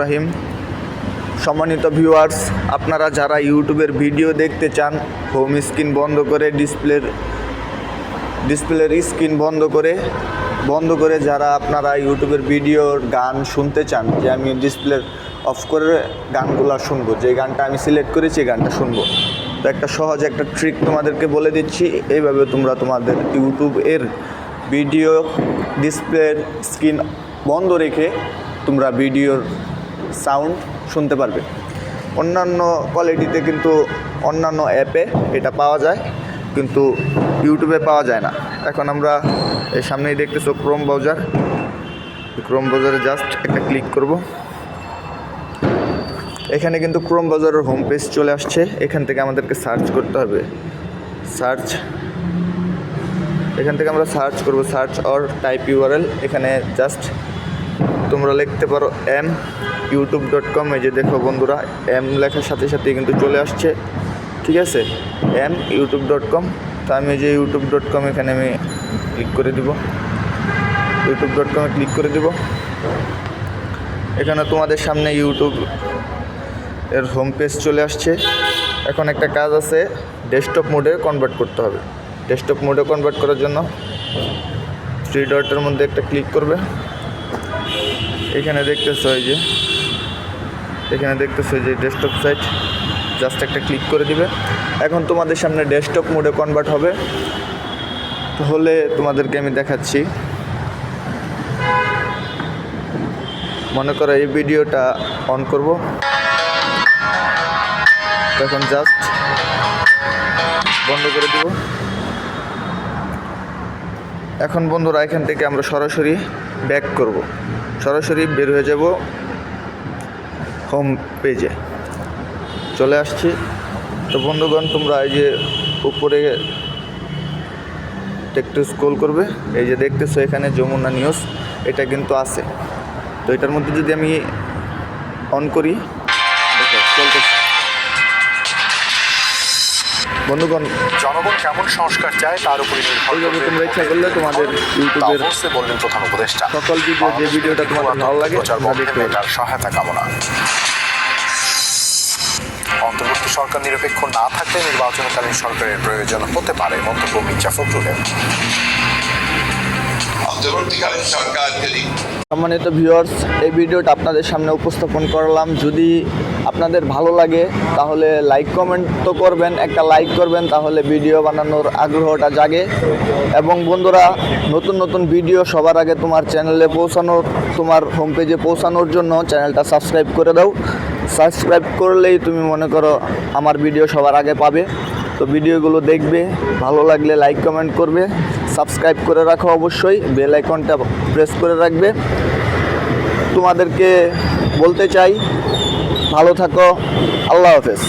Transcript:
রহিম। সম্মানিত ভিউয়ার্স, আপনারা যারা ইউটিউবের ভিডিও দেখতে চান, হোম স্ক্রিন বন্ধ করে ডিসপ্লের ডিসপ্লের স্ক্রিন বন্ধ করে বন্ধ করে যারা আপনারা ইউটিউবের ভিডিওর গান শুনতে চান, যে আমি ডিসপ্লে অফ করে গানগুলো শুনব, যে গানটা আমি সিলেক্ট করেছি, এই গানটা শুনব। তো একটা সহজ একটা ট্রিক তোমাদেরকে বলে দিচ্ছি, এইভাবে তোমরা তোমাদের ইউটিউবের ভিডিও ডিসপ্লের স্ক্রিন বন্ধ রেখে তোমরা ভিডিওর সাউন্ড শুনতে পারবে। অন্যান্য কোয়ালিটিতে কিন্তু অন্যান্য অ্যাপে এটা পাওয়া যায়, কিন্তু ইউটিউবে পাওয়া যায় না। এখন আমরা এই সামনেই দেখতেছো ক্রোম ব্রাউজার ক্রোম ব্রাউজারে জাস্ট একটা ক্লিক করব। এখানে কিন্তু ক্রোম ব্রাউজারের হোম পেজ চলে আসছে। এখান থেকে আমাদেরকে সার্চ করতে হবে। সার্চ এখান থেকে আমরা সার্চ করব সার্চ অর টাইপ ইউআরএল এখানে জাস্ট তোমরা লিখতে পারো এম ইউটিউব ডট কম এই যে দেখো বন্ধুরা এম লেখার সাথে সাথে কিন্তু চলে আসছে। ঠিক আছে? এম ইউটিউব ডট কম তো আমি যে ইউটিউব ডট কম এখানে আমি ক্লিক করে দিব। ইউটিউব ডট কমে ক্লিক করে দিব। এখানে তোমাদের সামনে ইউটিউব এর হোম পেজ চলে আসছে। এখন একটা কাজ আছে ডেস্কটপ মোডে কনভার্ট করতে হবে। ডেস্কটপ মোডে কনভার্ট করার জন্য থ্রি ডটের মধ্যে একটা ক্লিক করবে। এখানে দেখতেছো এই যে, এখানে দেখতেছো যে ডেস্কটপ সাইট জাস্ট একটা ক্লিক করে দিবে। এখন তোমাদের সামনে ডেস্কটপ মোডে কনভার্ট হবে। হলে তোমাদেরকে আমি দেখাচ্ছি। মনে করো এই ভিডিওটা অন করব। তখন জাস্ট বন্ধ করে দিব। এখন বন্ধুরা, এখান থেকে আমরা সরাসরি ব্যাক করব। সরাসরি বের হয়ে যাব হোম পেজে চলে আসছি। তো বন্ধুগণ, তোমরা এই যে উপরে একটু স্ক্রোল করবে, এই যে দেখতেছো এখানে যমুনা নিউজ এটা কিন্তু আছে। তো এটার মধ্যে যদি আমি অন করি, দেখো বন্ধুগণ জনগণ কেমন সংস্কার চায় তার উপরে নির্ভর করবে। তোমরা ইচ্ছা করলে তোমাদের ইউটিউবের বললেন প্রধান উপদেষ্টা। সকল ভিডিও যে ভিডিওটা তোমাদের ভালো লাগে তোমরা দেখতে পাবে সহায়তা কামনা। অন্তর্ভুক্ত সরকার নিরপেক্ষ না থাকলে নির্বাচনকালীন সরকারের প্রয়োজন হতে পারে মন্তব্য মির্জা ফখরুলের। সরকার যদি সম্মানিত ভিউয়ার্স এই ভিডিওটা আপনাদের সামনে উপস্থাপন করলাম। যদি আপনাদের ভালো লাগে, তাহলে লাইক কমেন্ট তো করবেন, একটা লাইক করবেন, তাহলে ভিডিও বানানোর আগ্রহটা জাগে। এবং বন্ধুরা, নতুন নতুন ভিডিও সবার আগে তোমার চ্যানেলে পৌঁছানোর, তোমার হোম পেজে পৌঁছানোর জন্য চ্যানেলটা সাবস্ক্রাইব করে দাও। সাবস্ক্রাইব করলেই তুমি মনে করো আমার ভিডিও সবার আগে পাবে। তো ভিডিওগুলো দেখবে, ভালো লাগলে লাইক কমেন্ট করবে। সাবস্ক্রাইব করে রাখো অবশ্যই, বেল আইকনটা প্রেস করে রাখবে। তোমাদেরকে বলতে চাই, ভালো থাকো, আল্লাহ হাফেজ।